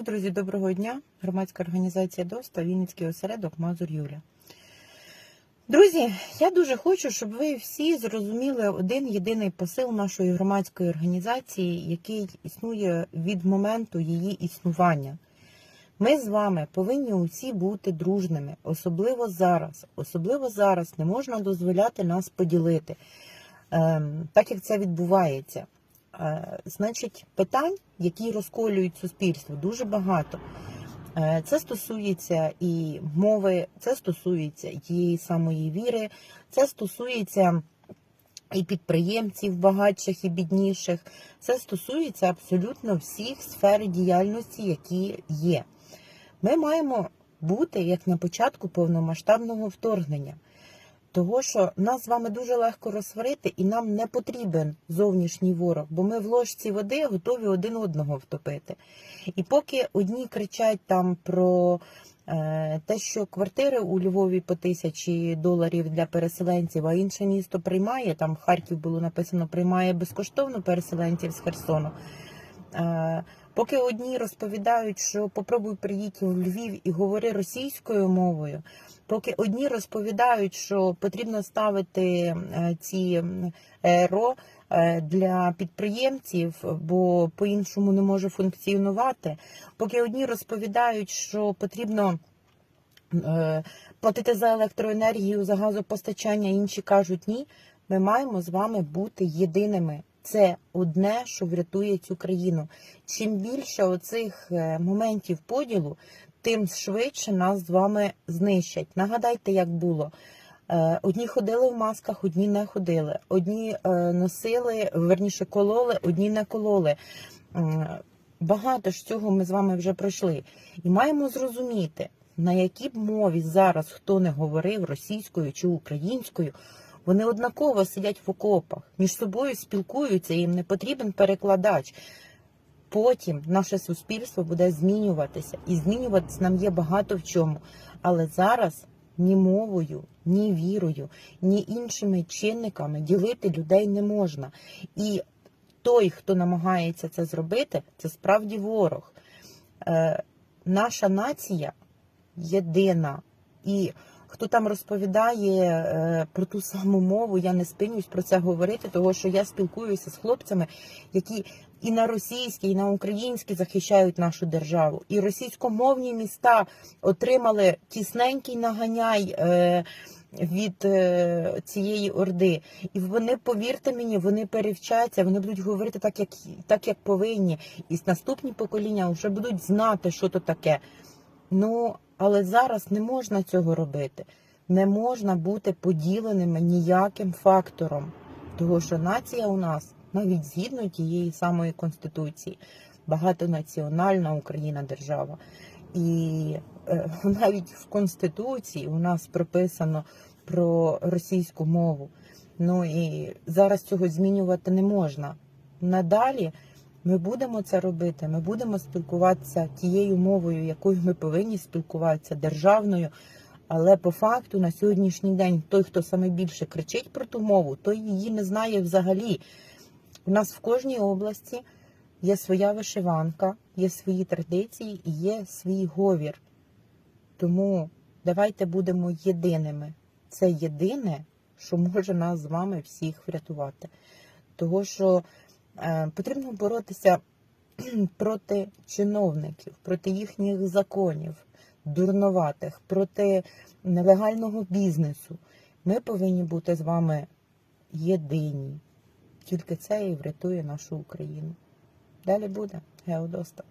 Так, друзі, доброго дня. Громадська організація ДОСТА, Вінницький осередок Мазур Юля. Друзі, я дуже хочу, щоб ви всі зрозуміли один єдиний посил нашої громадської організації, який існує від моменту її існування. Ми з вами повинні усі бути дружними, особливо зараз. Особливо зараз не можна дозволяти нас поділити, ем, так як це відбувається. Е, Значить, питань, які розколюють суспільство, дуже багато. Е, Це стосується і мови, це стосується і тієї самої віри, це стосується і підприємців багатших і бідніших. Це стосується абсолютно всіх сфер діяльності, які є. Ми маємо бути як на початку повномасштабного вторгнення. Того, що нас з вами дуже легко розсварити, і нам не потрібен зовнішній ворог, бо ми в ложці води готові один одного втопити. І поки одні кричать там про е, те, що квартири у Львові по тисячі доларів для переселенців, а інше місто приймає, там Харків було написано, приймає безкоштовно переселенців з Херсону. Е, Поки одні розповідають, що попробуй приїдь в Львів і говори російською мовою, поки одні розповідають, що потрібно ставити е, ці РО е, для підприємців, бо по-іншому не може функціонувати, поки одні розповідають, що потрібно е, платити за електроенергію, за газопостачання, інші кажуть ні. Ми маємо з вами бути єдиними. Це одне, що врятує цю країну. Чим більше оцих е, моментів поділу, тим швидше нас з вами знищать. Нагадайте, як було. Е, Одні ходили в масках, одні не ходили. Одні е, носили, верніше кололи, одні не кололи. Багато ж цього ми з вами вже пройшли. І маємо зрозуміти, на якій б мові зараз хто не говорив російською чи українською, вони однаково сидять в окопах, між собою спілкуються, їм не потрібен перекладач. Потім наше суспільство буде змінюватися, і змінюватися нам є багато в чому. Але зараз ні мовою, ні вірою, ні іншими чинниками ділити людей не можна. І той, хто намагається це зробити, це справді ворог. Е, наша нація єдина. І хто там розповідає е, про ту саму мову, я не спинюсь про це говорити, тому що я спілкуюся з хлопцями, які і на російській, і на українській захищають нашу державу. І російськомовні міста отримали тісненький наганяй. Е, від е, цієї орди, і вони, повірте мені, вони перевчаться, вони будуть говорити так, як так, як повинні, і наступні покоління вже будуть знати, що то таке. Ну, але зараз не можна цього робити. Не можна бути поділеними ніяким фактором. Тому що нація у нас, навіть згідно тієї самої конституції, багатонаціональна Україна держава. І е, навіть в конституції у нас прописано про російську мову. Ну і зараз цього змінювати не можна. Надалі ми будемо це робити. Ми будемо спілкуватися тією мовою, якою ми повинні спілкуватися державною. Але по факту на сьогоднішній день той, хто саме більше кричить про ту мову, той її не знає взагалі. У нас в кожній області є своя вишиванка, є свої традиції і є свій говір. Тому давайте будемо єдиними. Це єдине, що може нас з вами всіх врятувати. Того, що потрібно боротися проти чиновників, проти їхніх законів, дурноватих, проти нелегального бізнесу. Ми повинні бути з вами єдині. Тільки це і врятує нашу Україну. Далі буде Геодоста.